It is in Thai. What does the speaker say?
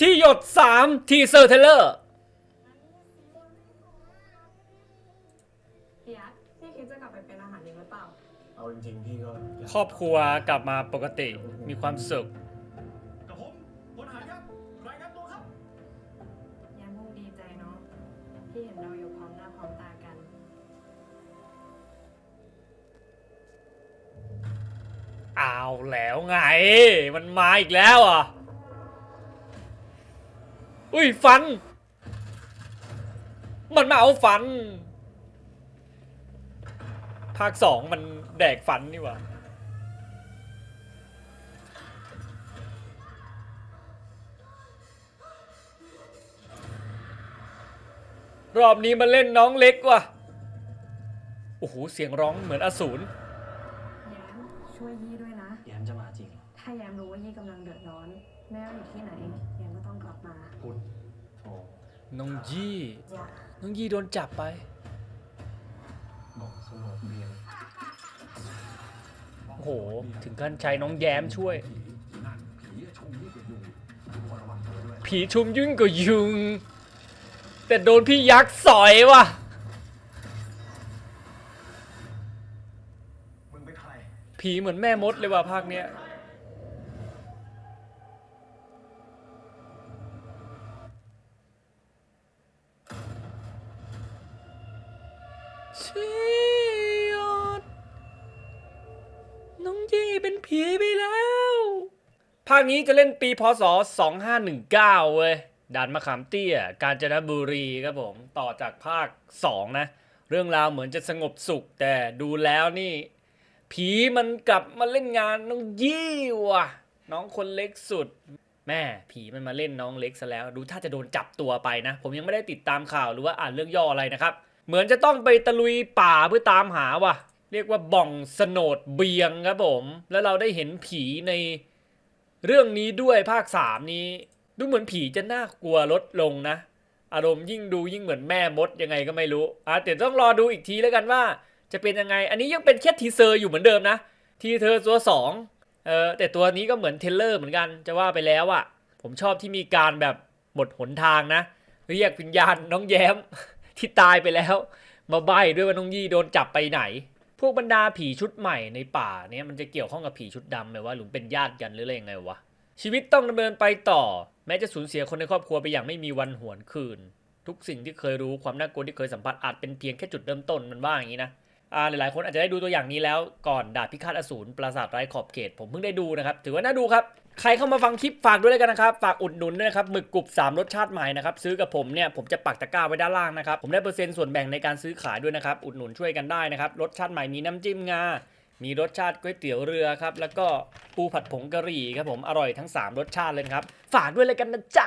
ที่หยด 3 ทีเซอร์เทเลอร์พี่ยักษ์พี่คิดจะกลับไปเป็นอาหารอีกหรือเปล่า เอาจริงๆพี่ก็อยากครอบครัวกลับมาปกติมีความสุข กับผมพลทหารครับรายงานตัวครับยังคงดีใจเนาะที่เห็นเราอยู่พร้อมหน้าพร้อมตากัน เอาแล้วไง มันมาอีกแล้วอะ อุ้ยฟัน มันมาเอาฟัน ภาคสองมันแดกฟันนี่หว่ารอบนี้มาเล่นน้องเล็กว่ะ โอ้โห เสียงร้องเหมือนอสูร แย้มช่วยยี่ด้วยนะ แย้มจะมาจริงเหรอถ้าแย้มรู้ว่ายี่กำลังเดือดร้อน แม่ว่าอยู่ที่ไหนแย้มก็ต้องกลับมาพุทธโธน้องยี่ อย่าน้องยี่โดนจับไป บอกสงบเบียงโอ้โห ถึงขั้นใช้น้องแย้มช่วยผีชุมยุ่งกว่ายุง แต่โดนพี่ยักษ์สอยว่ะ มึงเป็นใครผีเหมือนแม่มดเลยว่ะภาคเนี้ย ชียดน้องยี่เป็นผีไปแล้ว ภาคนี้จะเล่นปีพศ 2519 เว้ยด่านมะขามเตี้ย กาญจนบุรีครับผม ต่อจากภาค 2 นะ เรื่องราวเหมือนจะสงบสุข แต่ดูแล้วนี่ ผีมันกลับมาเล่นงานน้องยี่ว่ะ น้องคนเล็กสุด แม่ผีมันมาเล่นน้องเล็กซะแล้ว ดูถ้าจะโดนจับตัวไปนะ ผมยังไม่ได้ติดตามข่าวหรือว่าอ่านเรื่องย่ออะไรนะครับ เหมือนจะต้องไปตะลุยป่าเพื่อตามหาว่ะ เรียกว่าบ่องสนดเบียงครับผม แล้วเราได้เห็นผีในเรื่องนี้ด้วยภาคสามนี้ ดูเหมือนผีจะน่ากลัวลดลงนะ อารมณ์ยิ่งดูยิ่งเหมือนแม่มดยังไงก็ไม่รู้อะแต่ต้องรอดูอีกทีแล้วกันว่า จะเป็นยังไง อันนี้ยังเป็นแค่ทีเซอร์อยู่เหมือนเดิมนะ ทีเซอร์ตัวสองเออแต่ตัวนี้ก็เหมือนเทเลอร์เหมือนกันจะว่าไปแล้วอะผมชอบที่มีการแบบหมดหนทางนะ เรียกวิญญาณน้องแย้ม ที่ตายไปแล้ว มาใบ้ด้วยว่าน้องยี่โดนจับไปไหน พวกบรรดาผีชุดใหม่ในป่าเนี่ยมันจะเกี่ยวข้องกับผีชุดดำไหมว่าหรือเป็นญาติกันหรืออะไรยังไงวะชีวิตต้องดำเนินไปต่อ แม้จะสูญเสียคนในครอบครัวไปอย่างไม่มีวันหวนคืน ทุกสิ่งที่เคยรู้ความน่ากลัวที่เคยสัมผัสอาจเป็นเพียงแค่จุดเริ่มต้นมันว่าอย่างนี้นะอ่าหลายๆคนอาจจะได้ดูตัวอย่างนี้แล้วก่อนดาบพิฆาตอสูรปราสาทไร้ขอบเขต ผมเพิ่งได้ดูนะครับ ถือว่าน่าดูครับ ใครเข้ามาฟังคลิปฝากด้วยแล้วกันนะครับ ฝากอุดหนุนด้วยนะครับหมึกกรุบ3รสชาติใหม่นะครับซื้อกับผมเนี่ยผมจะปักตะกร้าไว้ด้านล่างนะครับผมได้เปอร์เซ็นต์ส่วนแบ่งในการซื้อขายด้วยนะครับอุดหนุนช่วยกันได้นะครับรสชาติใหม่มีน้ำจิ้มงา มีรสชาติก๋วยเตี๋ยวเรือครับแล้วก็ปูผัดผงกะหรี่ครับผมอร่อยทั้ง 3 รสชาติเลยครับฝากด้วยเลยกันนะจ๊ะ